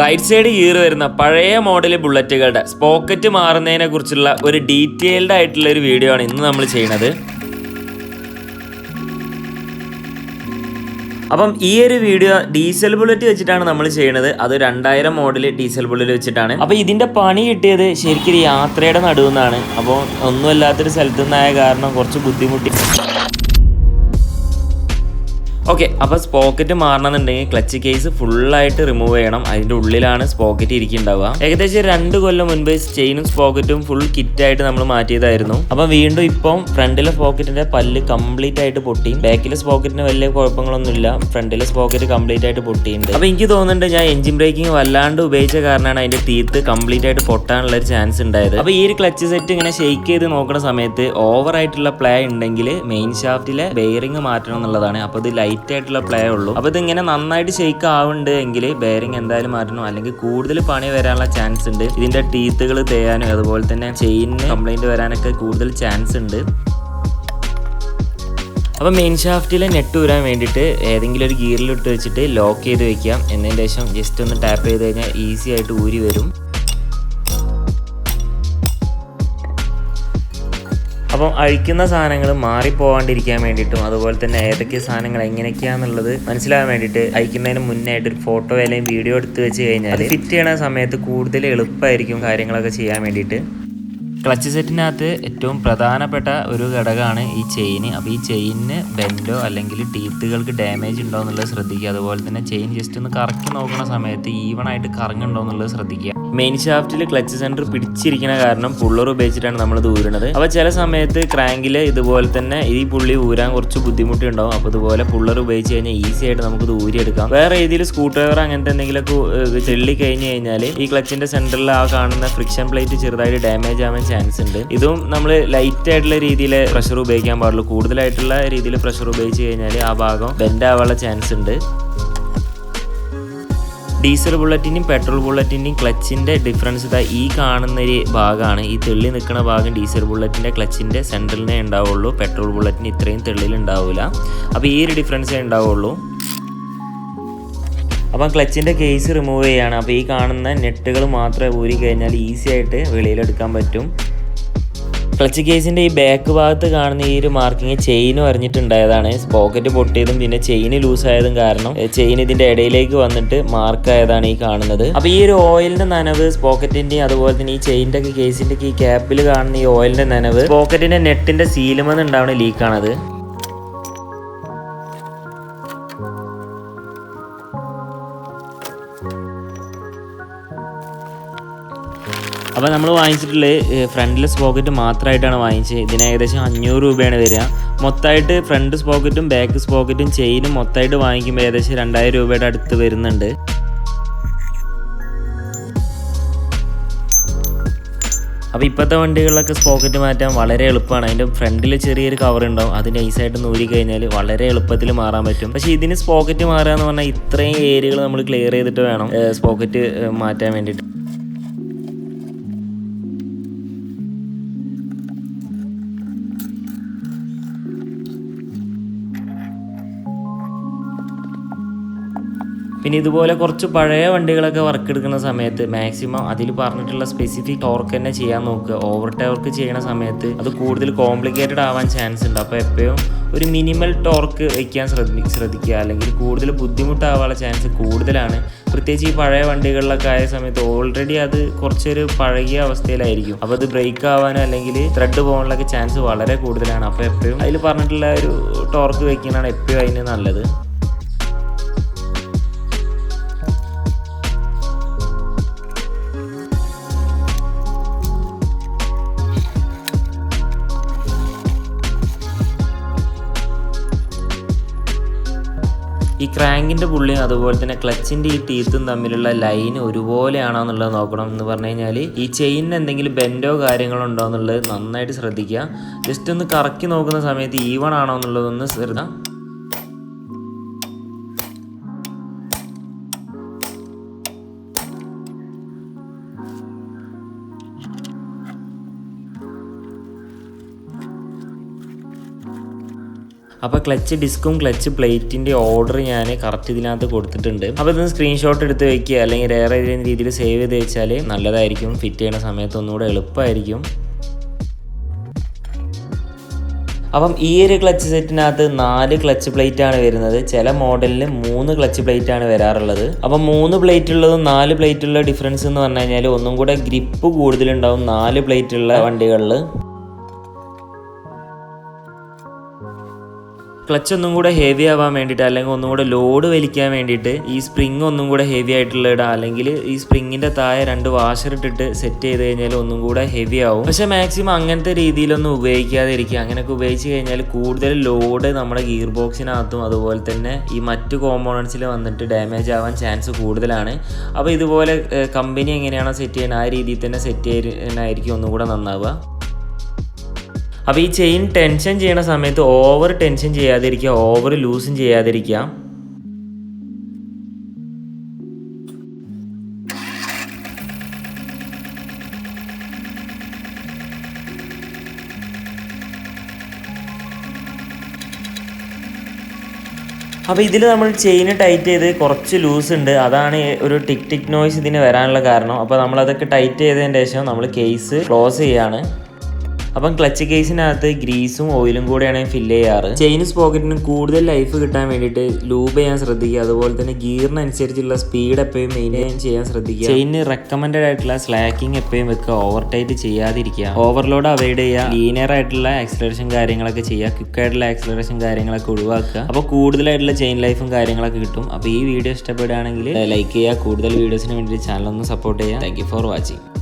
Right side ഈർ വരുന്ന പഴയ model ബുള്ളറ്റുകളുടെ sprocket മാറുന്നതിനെ കുറിച്ചുള്ള ഒരു ഡീറ്റെയിൽഡ് ആയിട്ടുള്ള ഒരു വീഡിയോ ആണ് ഇന്ന് നമ്മൾ ചെയ്യുന്നത്. അപ്പം ഈ ഒരു വീഡിയോ ഡീസൽ ബുള്ളറ്റ് വെച്ചിട്ടാണ് നമ്മൾ ചെയ്യുന്നത്. അത് രണ്ടായിരം മോഡൽ ഡീസൽ ബുള്ളറ്റ് വെച്ചിട്ടാണ്. അപ്പോൾ ഇതിന്റെ പണി കിട്ടിയത് ശരിക്കും യാത്രയുടെ നടുവെന്നാണ്. അപ്പോൾ ഒന്നുമല്ലാത്തൊരു സ്ഥലത്തു നിന്നായ കാരണം കുറച്ച് ബുദ്ധിമുട്ടി ഓക്കെ അപ്പോൾ സ്പോക്കറ്റ് മാറണമെന്നുണ്ടെങ്കിൽ ക്ലച്ച് കേസ് ഫുള്ളായിട്ട് റിമൂവ് ചെയ്യണം. അതിന്റെ ഉള്ളിലാണ് സ്പോക്കറ്റ് ഇരിക്കുന്നുണ്ടാവുക. ഏകദേശം രണ്ട് കൊല്ലം മുൻപ് ചെയിനും സ്പോക്കറ്റും ഫുൾ കിറ്റായിട്ട് നമ്മൾ മാറ്റിയതായിരുന്നു. അപ്പം വീണ്ടും ഇപ്പം ഫ്രണ്ടിലെ സ്പോക്കറ്റിന്റെ പല്ല് കംപ്ലീറ്റ് ആയിട്ട് പൊട്ടി. ബാക്കിലെ സ്പോക്കറ്റിന് വലിയ കുഴപ്പങ്ങളൊന്നുമില്ല. ഫ്രണ്ടിലെ സ്പോക്കറ്റ് കംപ്ലീറ്റ് ആയിട്ട് പൊട്ടിയിട്ടുണ്ട്. അപ്പോൾ എനിക്ക് തോന്നുന്നുണ്ട് ഞാൻ എഞ്ചിൻ ബ്രേക്കിംഗ് വല്ലാണ്ട് ഉപയോഗിച്ച കാരണമാണ് അതിന്റെ തീത്ത് കംപ്ലീറ്റ് ആയിട്ട് പൊട്ടാനുള്ള ഒരു ചാൻസ് ഉണ്ടായത്. അപ്പോൾ ഈ ഒരു ക്ലച്ച് സെറ്റ് ഇങ്ങനെ ഷെയ്ക്ക് ചെയ്ത് നോക്കുന്ന സമയത്ത് ഓവറായിട്ടുള്ള പ്ലേ ഉണ്ടെങ്കിൽ മെയിൻ ഷാഫ്റ്റിലെ ബെയറിംഗ് മാറ്റണം എന്നുള്ളതാണ്. അപ്പോൾ ഇത് ലൈറ്റ് ആയിട്ടുള്ള പ്ലേ ഉള്ളൂ. അപ്പോൾ ഇതിങ്ങനെ നന്നായിട്ട് ഷെയ്ക്ക് ആവുന്നുണ്ട് എങ്കിൽ ബെയറിംഗ് എന്തായാലും മാറ്റണം. അല്ലെങ്കിൽ കൂടുതൽ പണി വരാനുള്ള ചാൻസ് ഉണ്ട്. ഇതിന്റെ ടീത്തുകൾ തേയാനും അതുപോലെ തന്നെ ചെയിനിന് കംപ്ലൈന്റ് വരാനൊക്കെ കൂടുതൽ ചാൻസ് ഉണ്ട്. അപ്പോൾ മെയിൻ ഷാഫ്റ്റിലെ നെറ്റ് ഊരാൻ വേണ്ടിയിട്ട് ഏതെങ്കിലും ഒരു ഗിയറിൽ ഇട്ട് വെച്ചിട്ട് ലോക്ക് ചെയ്ത് വെക്കാം. എന്നതിന് ശേഷം ജസ്റ്റ് ഒന്ന് ടാപ്പ് ചെയ്ത് കഴിഞ്ഞാൽ ഈസി ആയിട്ട് ഊരി വരും. അപ്പം അഴിക്കുന്ന സാധനങ്ങൾ മാറിപ്പോവാണ്ടിരിക്കാൻ വേണ്ടിയിട്ടും അതുപോലെ തന്നെ ഏതൊക്കെ സാധനങ്ങൾ എങ്ങനെയൊക്കെയാണെന്നുള്ളത് മനസ്സിലാകാൻ വേണ്ടിയിട്ട് അയക്കുന്നതിന് മുന്നായിട്ട് ഒരു ഫോട്ടോ അല്ലെങ്കിൽ വീഡിയോ എടുത്ത് വെച്ച് കഴിഞ്ഞാൽ ഫിറ്റ് ചെയ്യണ സമയത്ത് കൂടുതൽ എളുപ്പമായിരിക്കും കാര്യങ്ങളൊക്കെ ചെയ്യാൻ വേണ്ടിയിട്ട്. ക്ലച്ച് സെറ്റിനകത്ത് ഏറ്റവും പ്രധാനപ്പെട്ട ഒരു ഘടകമാണ് ഈ ചെയിൻ അപ്പോൾ ഈ ചെയിനിന് ബെൻഡോ അല്ലെങ്കിൽ ടീത്തുകൾക്ക് ഡാമേജ് ഉണ്ടോ എന്നുള്ളത് ശ്രദ്ധിക്കുക. അതുപോലെ തന്നെ ചെയിൻ ജസ്റ്റ് ഒന്ന് കറക്കി നോക്കുന്ന സമയത്ത് ഈവൺ ആയിട്ട് കറങ്ങുണ്ടോ എന്നുള്ളത് ശ്രദ്ധിക്കുക. മെയിൻ ഷാഫ്റ്റിൽ ക്ലച്ച് സെന്റർ പിടിച്ചിരിക്കുന്ന കാരണം പുള്ളർ ഉപയോഗിച്ചിട്ടാണ് നമ്മൾ ഇത് അപ്പോൾ ചില സമയത്ത് ക്രാങ്കിൽ ഇതുപോലെ തന്നെ ഈ പുള്ളി ഊരാൻ കുറച്ച് ബുദ്ധിമുട്ടുണ്ടാവും അപ്പോൾ ഇതുപോലെ പുള്ളർ ഉപയോഗിച്ച് കഴിഞ്ഞാൽ ഈസി ആയിട്ട് നമുക്ക് ഇത് ഊരിയെടുക്കാം. വേറെ രീതിയിൽ സ്ക്രൂ ഡ്രൈവർ അങ്ങനത്തെ എന്തെങ്കിലുമൊക്കെ ചെള്ളി കഴിഞ്ഞ് കഴിഞ്ഞാൽ ഈ ക്ലച്ചിന്റെ സെന്ററിൽ ആ കാണുന്ന ഫ്രിക്ഷൻ പ്ലേറ്റ് ചെറുതായിട്ട് ഡാമേജ് ആവാൻ ചാൻസ് ഉണ്ട്. ഇതും നമ്മൾ ലൈറ്റ് ആയിട്ടുള്ള രീതിയിൽ പ്രഷർ ഉപയോഗിക്കാൻ പാടുള്ളൂ. കൂടുതലായിട്ടുള്ള രീതിയിൽ പ്രഷർ ഉപയോഗിച്ച് കഴിഞ്ഞാൽ ആ ഭാഗം ബെൻഡ് ആവാനുള്ള ചാൻസ് ഉണ്ട്. ഡീസൽ ബുള്ളറ്റിന്റെയും പെട്രോൾ ബുള്ളറ്റിന്റെയും ക്ലച്ചിന്റെ ഡിഫറൻസ് ഇതാ ഈ കാണുന്ന ഒരു ഭാഗമാണ് ഈ തെള്ളി നിൽക്കുന്ന ഭാഗം ഡീസൽ ബുള്ളറ്റിന്റെ ക്ലച്ചിന്റെ സെൻട്രലിനെ ഉണ്ടാവുള്ളൂ. പെട്രോൾ ബുള്ളറ്റിന് ഇത്രയും തെള്ളിൽ ഉണ്ടാവില്ല അപ്പോൾ ഈ ഒരു ഡിഫറൻസേ ഉണ്ടാവുള്ളൂ. അപ്പം ക്ലച്ചിന്റെ കേസ് റിമൂവ് ചെയ്യുകയാണ് അപ്പോൾ ഈ കാണുന്ന നെട്ടുകൾ മാത്രമേ ഊരി കഴിഞ്ഞാൽ ഈസി ആയിട്ട് വെളിയിലെടുക്കാൻ പറ്റും. ക്ലച്ച് കേസിന്റെ ഈ ബാക്ക് ഭാഗത്ത് കാണുന്ന ഈ ഒരു മാർക്കിങ് ചെയിൻ വരഞ്ഞിട്ടുണ്ടായതാണ്. പോക്കറ്റ് പൊട്ടിയതും പിന്നെ ചെയിൻ ലൂസ് ആയതും കാരണം ചെയിൻ ഇതിന്റെ ഇടയിലേക്ക് വന്നിട്ട് മാർക്കായതാണ് ഈ കാണുന്നത്. അപ്പോൾ ഈ ഒരു ഓയിലിന്റെ നനവ് പോക്കറ്റിന്റെയും അതുപോലെ തന്നെ ഈ ചെയിന്റെ ഒക്കെ കേസിന്റെ ഈ ക്യാപ്പിൽ കാണുന്ന ഈ ഓയിലിന്റെ നനവ് പോക്കറ്റിന്റെ നെറ്റിന്റെ സീലുമെന്നുണ്ടാവണം ലീക്കാണത് അപ്പോൾ നമ്മൾ വാങ്ങിച്ചിട്ടുള്ളത് ഫ്രണ്ട്ലെസ് പോക്കറ്റ് മാത്രമായിട്ടാണ് വാങ്ങിച്ചത്. ഇതിന് ഏകദേശം അഞ്ഞൂറ് രൂപയാണ് വരിക. മൊത്തമായിട്ട് ഫ്രണ്ട് സ്പോക്കറ്റും ബാക്ക് സ്പോക്കറ്റും ചെയിനും മൊത്തമായിട്ട് വാങ്ങിക്കുമ്പോൾ ഏകദേശം രണ്ടായിരം രൂപയുടെ അടുത്ത് വരുന്നുണ്ട്. അപ്പോൾ ഇപ്പോഴത്തെ വണ്ടികളിലൊക്കെ സ്പോക്കറ്റ് മാറ്റാൻ വളരെ എളുപ്പമാണ്. അതിന്റെ ഫ്രണ്ടിൽ ചെറിയൊരു കവർ ഉണ്ടാവും. അത് നൈസായിട്ട് നൂരി കഴിഞ്ഞാൽ വളരെ എളുപ്പത്തിൽ മാറാൻ പറ്റും. പക്ഷേ ഇതിന് സ്പോക്കറ്റ് മാറുക എന്ന് പറഞ്ഞാൽ ഇത്രയും ഏരിയകൾ നമ്മൾ ക്ലിയർ ചെയ്തിട്ട് വേണം സ്പോക്കറ്റ് മാറ്റാൻ വേണ്ടിയിട്ട്. പിന്നെ ഇതുപോലെ കുറച്ച് പഴയ വണ്ടികളൊക്കെ വർക്ക് എടുക്കുന്ന സമയത്ത് മാക്സിമം അതിൽ പറഞ്ഞിട്ടുള്ള സ്പെസിഫിക് ടോർക്ക് തന്നെ ചെയ്യാൻ നോക്കുക. ഓവർ ടോർക്ക് ചെയ്യുന്ന സമയത്ത് അത് കൂടുതൽ കോംപ്ലിക്കേറ്റഡ് ആവാൻ ചാൻസ് ഉണ്ട്. അപ്പോൾ എപ്പോഴും ഒരു മിനിമൽ ടോർക്ക് വയ്ക്കാൻ ശ്രദ്ധി ശ്രദ്ധിക്കുക. അല്ലെങ്കിൽ കൂടുതൽ ബുദ്ധിമുട്ടാവാനുള്ള ചാൻസ് കൂടുതലാണ്. പ്രത്യേകിച്ച് ഈ പഴയ വണ്ടികളിലൊക്കെ ആയ സമയത്ത് ഓൾറെഡി അത് കുറച്ചൊരു പഴകിയ അവസ്ഥയിലായിരിക്കും. അപ്പോൾ അത് ബ്രേക്ക് ആവാനോ അല്ലെങ്കിൽ ത്രെഡ് പോകാനുള്ളൊക്കെ ചാൻസ് വളരെ കൂടുതലാണ്. അപ്പോൾ എപ്പോഴും അതിൽ പറഞ്ഞിട്ടുള്ള ഒരു ടോർക്ക് വയ്ക്കുന്നതാണ് എപ്പോഴും അതിന് നല്ലത്. ക്രാങ്കിന്റെ പുള്ളിയും അതുപോലെ തന്നെ ക്ലച്ചിന്റെ ഈ ടീത്തും തമ്മിലുള്ള ലൈൻ ഒരുപോലെയാണോ എന്നുള്ളത് നോക്കണം എന്ന് പറഞ്ഞു കഴിഞ്ഞാൽ ഈ ചെയിനിന് എന്തെങ്കിലും ബെൻഡോ കാര്യങ്ങളോ ഉണ്ടോ എന്നുള്ളത് നന്നായിട്ട് ശ്രദ്ധിക്കുക. ജസ്റ്റ് ഒന്ന് കറക്കി നോക്കുന്ന സമയത്ത് ഈവൺ ആണോ എന്നുള്ളതൊന്ന് ശ്രദ്ധ അപ്പോൾ ക്ലച്ച് ഡിസ്കും ക്ലച്ച് പ്ലേറ്റിന്റെ ഓർഡർ ഞാൻ കറക്റ്റ് ഇതിനകത്ത് കൊടുത്തിട്ടുണ്ട്. അപ്പോൾ ഇതൊന്ന് സ്ക്രീൻഷോട്ട് എടുത്ത് വെക്കുക. അല്ലെങ്കിൽ വേറെ ഏതെങ്കിലും രീതിയിൽ സേവ് ചെയ്ത് വെച്ചാൽ നല്ലതായിരിക്കും. ഫിറ്റ് ചെയ്യുന്ന സമയത്ത് ഒന്നുകൂടെ എളുപ്പമായിരിക്കും. അപ്പം ഈ ഒരു ക്ലച്ച് സെറ്റിനകത്ത് നാല് ക്ലച്ച് പ്ലേറ്റ് ആണ് വരുന്നത്. ചില മോഡലിൽ മൂന്ന് ക്ലച്ച് പ്ലേറ്റ് ആണ് വരാറുള്ളത്. അപ്പം മൂന്ന് പ്ലേറ്റ് ഉള്ളതും നാല് പ്ലേറ്റ് ഉള്ള ഡിഫറൻസ് എന്ന് പറഞ്ഞു കഴിഞ്ഞാൽ ഒന്നും കൂടെ ഗ്രിപ്പ് കൂടുതലുണ്ടാവും നാല് പ്ലേറ്റ് ഉള്ള വണ്ടികളിൽ ക്ലച്ച് ഒന്നും കൂടെ ഹെവി ആവാൻ വേണ്ടിയിട്ട് അല്ലെങ്കിൽ ഒന്നും കൂടെ ലോഡ് വലിക്കാൻ വേണ്ടിയിട്ട് ഈ സ്പ്രിങ് ഒന്നും കൂടെ ഹെവി ആയിട്ടുള്ള ഇടാം. അല്ലെങ്കിൽ ഈ സ്പ്രിങ്ങിന്റെ താഴെ രണ്ട് വാഷർ ഇട്ടിട്ട് സെറ്റ് ചെയ്ത് കഴിഞ്ഞാൽ ഒന്നും കൂടെ ഹെവി ആവും. പക്ഷേ മാക്സിമം അങ്ങനത്തെ രീതിയിലൊന്നും ഉപയോഗിക്കാതെ ഇരിക്കുക അങ്ങനെയൊക്കെ ഉപയോഗിച്ച് കഴിഞ്ഞാൽ കൂടുതൽ ലോഡ് നമ്മുടെ ഗിയർ ബോക്സിനകത്തും അതുപോലെ തന്നെ ഈ മറ്റു കോമ്പോണൻസിൽ വന്നിട്ട് ഡാമേജ് ആവാൻ ചാൻസ് കൂടുതലാണ്. അപ്പോൾ ഇതുപോലെ കമ്പനി എങ്ങനെയാണോ സെറ്റ് ചെയ്യുന്നത് ആ രീതിയിൽ തന്നെ സെറ്റ് ചെയ്യാനായിരിക്കും ഒന്നും കൂടെ നന്നാവുക. അപ്പോൾ ഈ ചെയിൻ ടെൻഷൻ ചെയ്യണ സമയത്ത് ഓവർ ടെൻഷൻ ചെയ്യാതിരിക്കുക ഓവർ ലൂസും ചെയ്യാതിരിക്കുക. അപ്പോൾ ഇതിൽ നമ്മൾ ചെയിൻ ടൈറ്റ് ചെയ്ത് കുറച്ച് ലൂസ് ഉണ്ട്. അതാണ് ഒരു ടിക് ടിക് നോയ്സ് ഇതിന് വരാനുള്ള കാരണം. അപ്പോൾ നമ്മളതൊക്കെ ടൈറ്റ് ചെയ്തതിന് ശേഷം നമ്മൾ കേസ് ക്ലോസ് ചെയ്യാണ്. അപ്പം ക്ലച്ച് കേസിനകത്ത് ഗ്രീസും ഓയിലും കൂടെയാണ് ഫില്ല് ചെയ്യാറ്. ചെയിൻസ് പോക്കറ്റിന് കൂടുതൽ ലൈഫ് കിട്ടാൻ വേണ്ടിയിട്ട് ലൂബ് ചെയ്യാൻ ശ്രദ്ധിക്കുക. അതുപോലെ തന്നെ ഗിയറിനനുസരിച്ചുള്ള സ്പീഡ് എപ്പോഴും മെയിന്റെയിൻ ചെയ്യാൻ ശ്രദ്ധിക്കുക. ചെയിന് റെക്കമെൻഡഡ് ആയിട്ടുള്ള സ്ലാക്കിംഗ് എപ്പോഴും വെക്കുക. ഓവർ ടൈറ്റ് ചെയ്യാതിരിക്കുക. ഓവർലോഡ് അവോയ്ഡ് ചെയ്യുക. ലീനിയർ ആയിട്ടുള്ള ആക്സലറേഷൻ കാര്യങ്ങളൊക്കെ ചെയ്യുക. ക്വിക്ക് ആയിട്ടുള്ള ആക്സലറേഷൻ കാര്യങ്ങളൊക്കെ ഒഴിവാക്കുക. അപ്പോൾ കൂടുതലായിട്ടുള്ള ചെയിൻ ലൈഫും കാര്യങ്ങളൊക്കെ കിട്ടും. അപ്പോൾ ഈ വീഡിയോ ഇഷ്ടപ്പെടുകയാണെങ്കിൽ ലൈക്ക് ചെയ്യുക. കൂടുതൽ വീഡിയോസിന് വേണ്ടി ചാനൽ ഒന്ന് സപ്പോർട്ട് ചെയ്യുക. Thank for watching